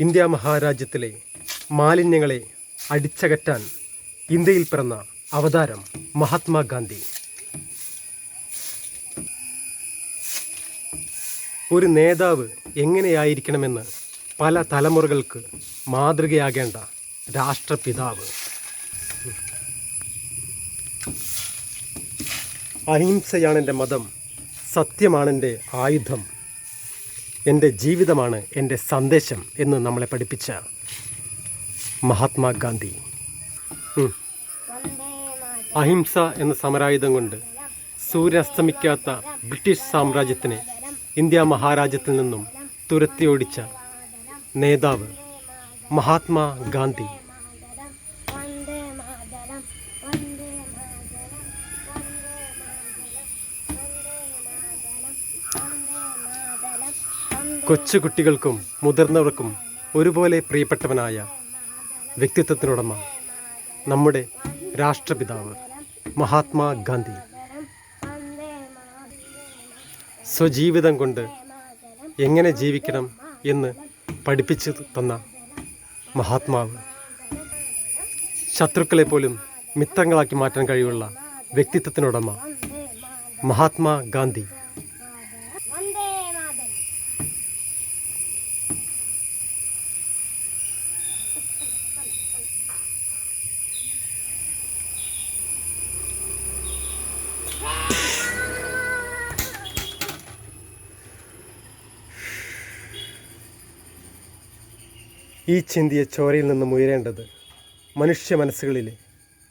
India മഹാരാജ്യത്തിലെ മാലിന്യങ്ങളെ അടിച്ചകറ്റാൻ ഇന്ത്യയിൽ പിറന്ന അവതാരം മഹാത്മാഗാന്ധി. ഒരു നേതാവ് എങ്ങനെയായിരിക്കണമെന്ന് പല തലമുറകൾക്ക് മാതൃകയാകേണ്ട രാഷ്ട്രപിതാവ്. അഹിംസയാണെന്റെ മതം സത്യമാണെന്റെ ആയുധം. എന്റെ ജീവിതമാണ് എന്റെ സന്ദേശം എന്ന് നമ്മളെ പഠിപ്പിച്ച മഹാത്മാഗാന്ധി. അഹിംസ എന്ന സമരായുധം കൊണ്ട് സൂര്യസ്തമിക്കാത്ത ബ്രിട്ടീഷ് സാമ്രാജ്യത്തിനെ ഇന്ത്യ മഹാരാജ്യത്തിൽ നിന്നും തുരത്തിയോടിച്ച നേതാവ് മഹാത്മാ കൊച്ചു കുട്ടികൾക്കും മുതിർന്നവർക്കും ഒരുപോലെ പ്രിയപ്പെട്ടവനായ വ്യക്തിത്വത്തിനുടമ നമ്മുടെ രാഷ്ട്രപിതാവ് മഹാത്മാ ഗാന്ധി വന്ദേ സ്വജീവിതം കൊണ്ട് എങ്ങനെ ജീവിക്കണം എന്ന് പഠിപ്പിച്ചു തന്ന മഹാത്മാവ്. ശത്രുക്കളെ പോലും മിത്രങ്ങളാക്കി മാറ്റാൻ കഴിവുള്ള വ്യക്തിത്വത്തിനുടമ മഹാത്മാ ഈ ചിന്തിയ ചോരയിൽ നിന്നും ഉയരേണ്ടത് മനുഷ്യ മനസ്സുകളിലെ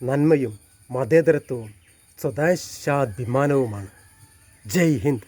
നന്മയും മതേതരത്വവും സ്വദേശാഭിമാനവുമാണ്. ജയ് ഹിന്ദ്.